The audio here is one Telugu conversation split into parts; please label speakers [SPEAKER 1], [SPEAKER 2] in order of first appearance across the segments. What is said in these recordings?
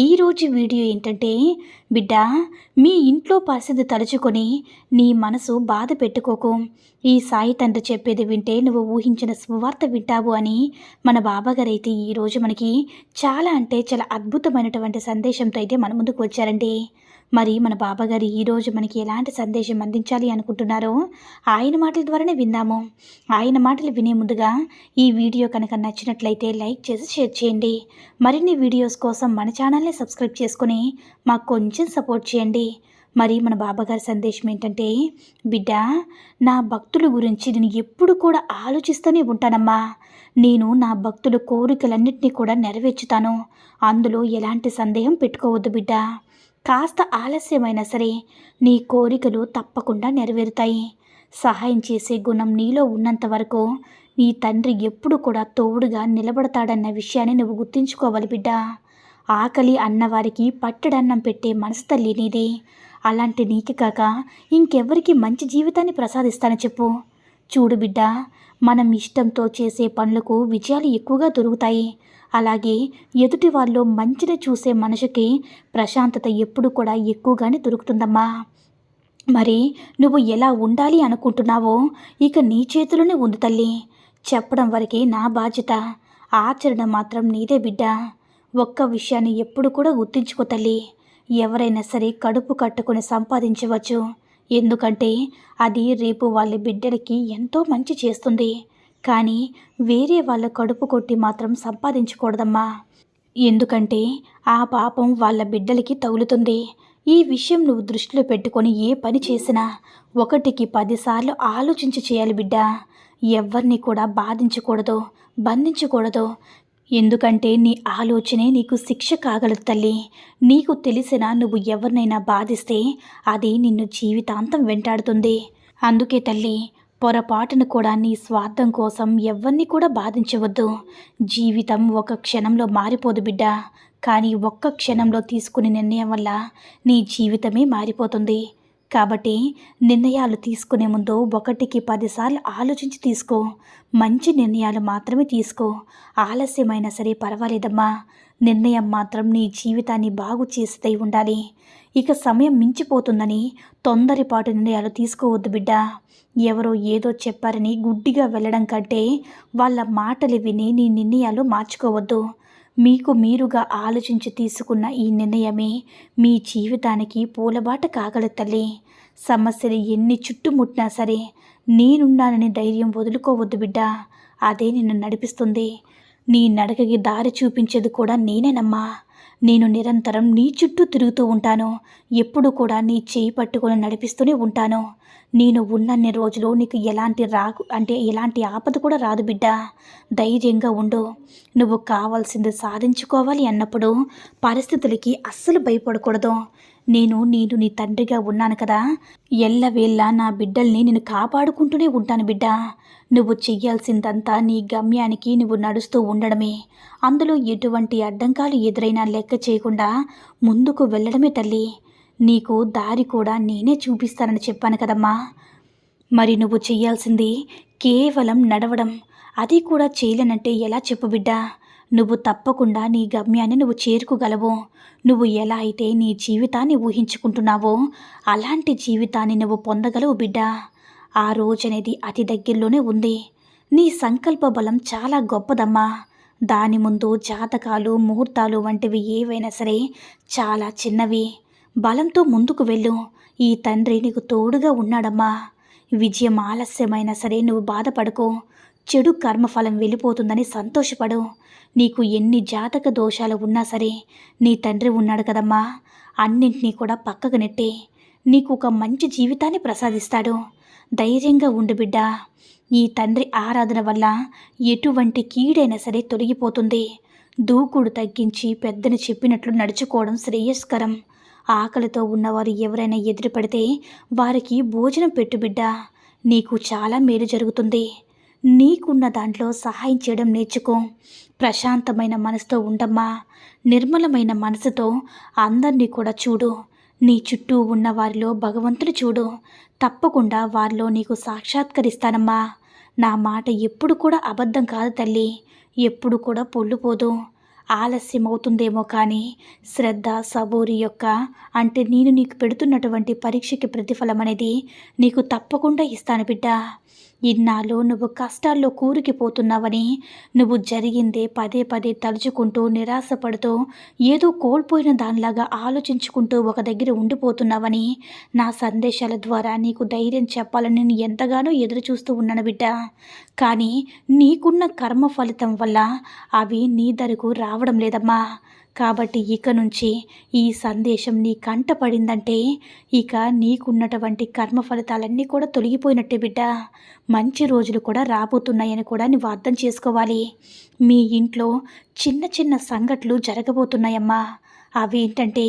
[SPEAKER 1] ఈరోజు వీడియో ఏంటంటే బిడ్డ మీ ఇంట్లో పరిస్థితి తలుచుకొని నీ మనసు బాధ పెట్టుకోకు. ఈ సాయి తండ్రి చెప్పేది వింటే నువ్వు ఊహించిన సువార్త వింటావు అని మన బాబాగారు అయితే ఈరోజు మనకి చాలా అంటే చాలా అద్భుతమైనటువంటి సందేశంతో అయితే మన ముందుకు వచ్చారండి. మరి మన బాబాగారు ఈరోజు మనకి ఎలాంటి సందేశం అందించాలి అనుకుంటున్నారో ఆయన మాటల ద్వారానే విందాము. ఆయన మాటలు వినే ముందుగా ఈ వీడియో కనుక నచ్చినట్లయితే లైక్ చేసి షేర్ చేయండి. మరిన్ని వీడియోస్ కోసం మన ఛానల్ని సబ్స్క్రైబ్ చేసుకుని మాకు కొంచెం సపోర్ట్ చేయండి. మరి మన బాబాగారి సందేశం ఏంటంటే బిడ్డ నా భక్తుల గురించి నేను ఎప్పుడు కూడా ఆలోచిస్తూనే ఉంటానమ్మా. నేను నా భక్తుల కోరికలన్నింటినీ కూడా నెరవేర్చుతాను. అందులో ఎలాంటి సందేహం పెట్టుకోవద్దు బిడ్డ. కాస్త ఆలస్యమైనా సరే నీ కోరికలు తప్పకుండా నెరవేరుతాయి. సహాయం చేసే గుణం నీలో ఉన్నంత వరకు నీ తండ్రి ఎప్పుడు కూడా తోడుగా నిలబడతాడన్న విషయాన్ని నువ్వు గుర్తుంచుకోవాలి బిడ్డ. ఆకలి అన్నవారికి పట్టడన్నం పెట్టే మనసు తల్లి నీది అలాంటి నీకు కాక ఇంకెవరికి మంచి జీవితాన్ని ప్రసాదిస్తాను చెప్పు. చూడు బిడ్డ మనం ఇష్టంతో చేసే పనులకు విజయాలు ఎక్కువగా దొరుకుతాయి. అలాగే ఎదుటి వాళ్ళు మంచిని చూసే మనిషికి ప్రశాంతత ఎప్పుడు కూడా ఎక్కువగానే దొరుకుతుందమ్మా. మరి నువ్వు ఎలా ఉండాలి అనుకుంటున్నావో ఇక నీ చేతిలోనే ఉంది తల్లి. చెప్పడం వరకే నా బాధ్యత. ఆచరణ మాత్రం నీదే బిడ్డ. ఒక్క విషయాన్ని ఎప్పుడు కూడా గుర్తించుకో తల్లి. ఎవరైనా సరే కడుపు కట్టుకొని సంపాదించవచ్చు. ఎందుకంటే అది రేపు వాళ్ళ బిడ్డలకి ఎంతో మంచి చేస్తుంది. కానీ వేరే వాళ్ళ కడుపు కొట్టి మాత్రం సంపాదించకూడదమ్మా. ఎందుకంటే ఆ పాపం వాళ్ళ బిడ్డలకి తగులుతుంది. ఈ విషయం నువ్వు దృష్టిలో పెట్టుకొని ఏ పని చేసినా ఒకటికి పదిసార్లు ఆలోచించి చేయాలి బిడ్డ. ఎవరిని కూడా బాధించకూడదు బంధించకూడదు. ఎందుకంటే నీ ఆలోచనే నీకు శిక్ష కాగలదు తల్లి. నీకు తెలిసిన నువ్వు ఎవరినైనా బాధిస్తే అది నిన్ను జీవితాంతం వెంటాడుతుంది. అందుకే తల్లి పొరపాటును కూడా నీ స్వార్థం కోసం ఎవరిని కూడా బాధించవద్దు. జీవితం ఒక క్షణంలో మారిపోదు బిడ్డ. కానీ ఒక్క క్షణంలో తీసుకునే నిర్ణయం వల్ల నీ జీవితమే మారిపోతుంది. కాబట్టి నిర్ణయాలు తీసుకునే ముందు ఒకటికి పదిసార్లు ఆలోచించి తీసుకో. మంచి నిర్ణయాలు మాత్రమే తీసుకో. ఆలస్యమైనా సరే పర్వాలేదమ్మా. నిర్ణయం మాత్రం నీ జీవితాన్ని బాగు చేస్తే ఉండాలి. ఇక సమయం మించిపోతుందని తొందరపాటు నిర్ణయాలు తీసుకోవద్దు బిడ్డ. ఎవరో ఏదో చెప్పారని గుడ్డిగా వెళ్ళడం కంటే వాళ్ళ మాటలు విని నీ నిర్ణయాలు మార్చుకోవద్దు. మీకు మీరుగా ఆలోచించి తీసుకున్న ఈ నిర్ణయమే మీ జీవితానికి పూలబాట కాగల తల్లి. సమస్యలు ఎన్ని చుట్టుముట్టినా సరే నేనున్నానని ధైర్యం వదులుకోవద్దు బిడ్డ. అదే నిన్ను నడిపిస్తుంది. నీ నడకకి దారి చూపించేది కూడా నేనేనమ్మా. నేను నిరంతరం నీ చుట్టూ తిరుగుతూ ఉంటాను. ఎప్పుడు కూడా నీ చేయి పట్టుకొని నడిపిస్తూనే ఉంటాను. నేను ఉన్నన్ని రోజులు నీకు ఎలాంటి రాకు అంటే ఎలాంటి ఆపద కూడా రాదు బిడ్డ. ధైర్యంగా ఉండు. నువ్వు కావాల్సింది సాధించుకోవాలి అన్నప్పుడు పరిస్థితులకి అస్సలు భయపడకూడదు. నేను నేను నీ తండ్రిగా ఉన్నాను కదా. ఎల్లవేళ్ళ నా బిడ్డల్ని నేను కాపాడుకుంటూనే ఉంటాను బిడ్డ. నువ్వు చెయ్యాల్సిందంతా నీ గమ్యానికి నువ్వు నడుస్తూ ఉండడమే. అందులో ఎటువంటి అడ్డంకాలు ఎదురైనా లెక్క చేయకుండా ముందుకు వెళ్ళడమే తల్లి. నీకు దారి కూడా నేనే చూపిస్తానని చెప్పాను కదమ్మా. మరి నువ్వు చెయ్యాల్సింది కేవలం నడవడం. అది కూడా చేయలేనంటే ఎలా చెప్పు బిడ్డా. నువ్వు తప్పకుండా నీ గమ్యాన్ని నువ్వు చేరుకోగలవు. నువ్వు ఎలా అయితే నీ జీవితాన్ని ఊహించుకుంటున్నావో అలాంటి జీవితాన్ని నువ్వు పొందగలవు బిడ్డ. ఆ రోజు అనేది అతి దగ్గరలోనే ఉంది. నీ సంకల్ప బలం చాలా గొప్పదమ్మా. దాని ముందు జాతకాలు ముహూర్తాలు వంటివి ఏవైనా సరే చాలా చిన్నవి. బలంతో ముందుకు వెళ్ళు. ఈ తండ్రి నీకు తోడుగా ఉన్నాడమ్మా. విజయం ఆలస్యమైనా సరే నువ్వు బాధపడకు. చెడు కర్మఫలం వెళ్ళిపోతుందని సంతోషపడు. నీకు ఎన్ని జాతక దోషాలు ఉన్నా సరే నీ తండ్రి ఉన్నాడు కదమ్మా. అన్నింటినీ కూడా పక్కకు నెట్టే. నీకు ఒక మంచి జీవితాన్ని ప్రసాదిస్తాడు. ధైర్యంగా ఉండు బిడ్డ. ఈ తండ్రి ఆరాధన వల్ల ఎటువంటి కీడైనా సరే తొలగిపోతుంది. దూకుడు తగ్గించి పెద్దని చెప్పినట్లు నడుచుకోవడం శ్రేయస్కరం. ఆకలితో ఉన్నవారు ఎవరైనా ఎదురుపడితే వారికి భోజనం పెట్టు బిడ్డ. నీకు చాలా మేలు జరుగుతుంది. నీకున్న దాంట్లో సహాయం చేయడం నేర్చుకో. ప్రశాంతమైన మనసుతో ఉండమ్మా. నిర్మలమైన మనసుతో అందరినీ కూడా చూడు. నీ చుట్టూ ఉన్న వారిలో భగవంతుడు చూడు. తప్పకుండా వారిలో నీకు సాక్షాత్కరిస్తానమ్మా. నా మాట ఎప్పుడు కూడా అబద్ధం కాదు తల్లి. ఎప్పుడు కూడా పొల్లుపోదు. ఆలస్యం అవుతుందేమో కానీ శ్రద్ధ సబూరి యొక్క అంటే నేను నీకు పెడుతున్నటువంటి పరీక్షకి ప్రతిఫలం అనేది నీకు తప్పకుండా ఇస్తాను బిడ్డ. ఇన్నాళ్ళు నువ్వు కష్టాల్లో కూరుకుపోతున్నావని నువ్వు జరిగిందే పదే పదే తలుచుకుంటూ నిరాశపడుతూ ఏదో కోల్పోయిన దానిలాగా ఆలోచించుకుంటూ ఒక దగ్గర ఉండిపోతున్నావని నా సందేశాల ద్వారా నీకు ధైర్యం చెప్పాలని నేను ఎంతగానో ఎదురు చూస్తూ ఉన్నాను బిడ్డ. కానీ నీకున్న కర్మ ఫలితం వల్ల అవి నీ ధరకు రావడం లేదమ్మా. కాబట్టి ఇక నుంచి ఈ సందేశం నీ కంట పడిందంటే ఇక నీకున్నటువంటి కర్మ ఫలితాలన్నీ కూడా తొలగిపోయినట్టే బిడ్డ. మంచి రోజులు కూడా రాబోతున్నాయని కూడా నువ్వు అర్థం చేసుకోవాలి. మీ ఇంట్లో చిన్న చిన్న సంఘటనలు జరగబోతున్నాయమ్మా. అవి ఏంటంటే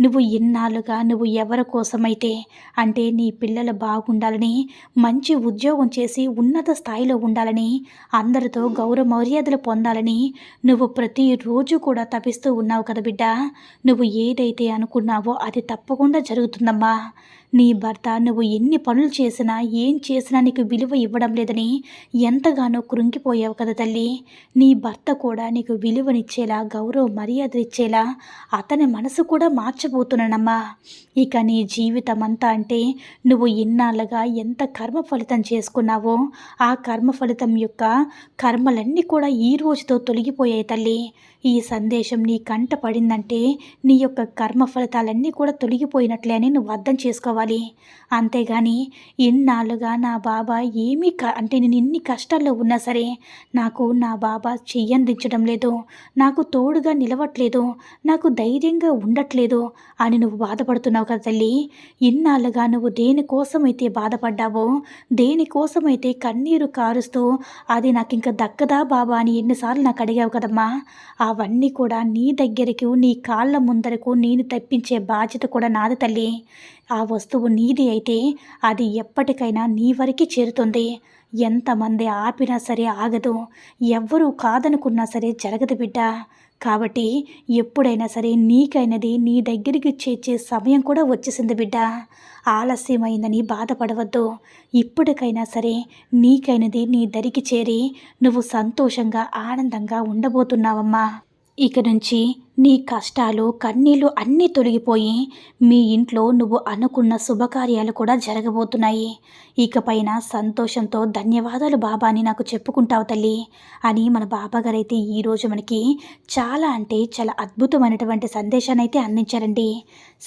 [SPEAKER 1] నువ్వు ఇన్నాళ్ళుగా నువ్వు ఎవరి కోసమైతే అంటే నీ పిల్లలు బాగుండాలని మంచి ఉద్యోగం చేసి ఉన్నత స్థాయిలో ఉండాలని అందరితో గౌరవ మర్యాదలు పొందాలని నువ్వు ప్రతిరోజు కూడా తపిస్తూ ఉన్నావు కదా బిడ్డ. నువ్వు ఏదైతే అనుకున్నావో అది తప్పకుండా జరుగుతుందమ్మా. నీ భర్త నువ్వు ఎన్ని పనులు చేసినా ఏం చేసినా నీకు విలువ ఇవ్వడం లేదని ఎంతగానో కృంగిపోయావు కదా తల్లి. నీ భర్త కూడా నీకు విలువనిచ్చేలా గౌరవ మర్యాద ఇచ్చేలా అతని మనసు కూడా మార్చబోతున్నానమ్మా. ఇక నీ జీవితం అంతా అంటే నువ్వు ఇన్నాళ్ళుగా ఎంత కర్మ ఫలితం చేసుకున్నావో ఆ కర్మ ఫలితం యొక్క కర్మలన్నీ కూడా ఈ రోజుతో తొలగిపోయాయి తల్లి. ఈ సందేశం నీ కంట పడిందంటే నీ యొక్క కర్మ ఫలితాలన్నీ కూడా తొలగిపోయినట్లే అని నువ్వు అర్థం చేసుకోవాలి. అంతేగాని ఇన్నాళ్ళుగా నా బాబా ఏమీ క అంటే నేను ఎన్ని కష్టాల్లో ఉన్నా సరే నాకు నా బాబా చెయ్యందించడం లేదు. నాకు తోడుగా నిలవట్లేదు. నాకు ధైర్యంగా ఉండట్లేదు అని నువ్వు బాధపడుతున్నావు కదా తల్లి. ఇన్నాళ్ళుగా నువ్వు దేనికోసమైతే బాధపడ్డావో దేనికోసమైతే కన్నీరు కారుస్తూ అది నాకు ఇంకా దక్కదా బాబా అని ఎన్నిసార్లు నాకు అడిగావు కదమ్మా. అవన్నీ కూడా నీ దగ్గరకు నీ కాళ్ళ ముందరకు నేను తప్పించే బాధ్యత కూడా నాది తల్లి. ఆ వస్తువు నీది అయితే అది ఎప్పటికైనా నీ వరకు చేరుతుంది. ఎంతమంది ఆపినా సరే ఆగదు. ఎవ్వరూ కాదనుకున్నా సరే జరగదు బిడ్డ. కాబట్టి ఎప్పుడైనా సరే నీకైనది నీ దగ్గరికి చేర్చే సమయం కూడా వచ్చేసింది బిడ్డ. ఆలస్యమైందని బాధపడవద్దు. ఇప్పటికైనా సరే నీకైనది నీ దరికి చేరి నువ్వు సంతోషంగా ఆనందంగా ఉండబోతున్నావమ్మా. ఇక నుంచి నీ కష్టాలు కన్నీళ్ళు అన్నీ తొలగిపోయి మీ ఇంట్లో నువ్వు అనుకున్న శుభకార్యాలు కూడా జరగబోతున్నాయి. ఇకపైన సంతోషంతో ధన్యవాదాలు బాబా అని నాకు చెప్పుకుంటావు తల్లి అని మన బాబాగారు అయితే ఈరోజు మనకి చాలా అంటే చాలా అద్భుతమైనటువంటి సందేశాన్ని అయితే అందించారండి.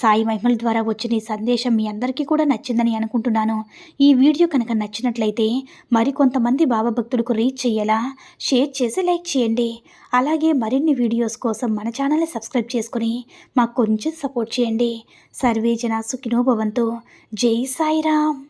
[SPEAKER 1] సాయి మహిమల ద్వారా వచ్చిన ఈ సందేశం మీ అందరికీ కూడా నచ్చిందని అనుకుంటున్నాను. ఈ వీడియో కనుక నచ్చినట్లయితే మరికొంతమంది బాబా భక్తులకు రీచ్ చేయాలా? షేర్ చేసి లైక్ చేయండి. అలాగే మరిన్ని వీడియోస్ కోసం మన ఛానల్ని సబ్స్క్రైబ్ చేసుకొని మాకు కొంచెం సపోర్ట్ చేయండి. సర్వే జన సుఖినో భవంతు. జై సాయిరామ్.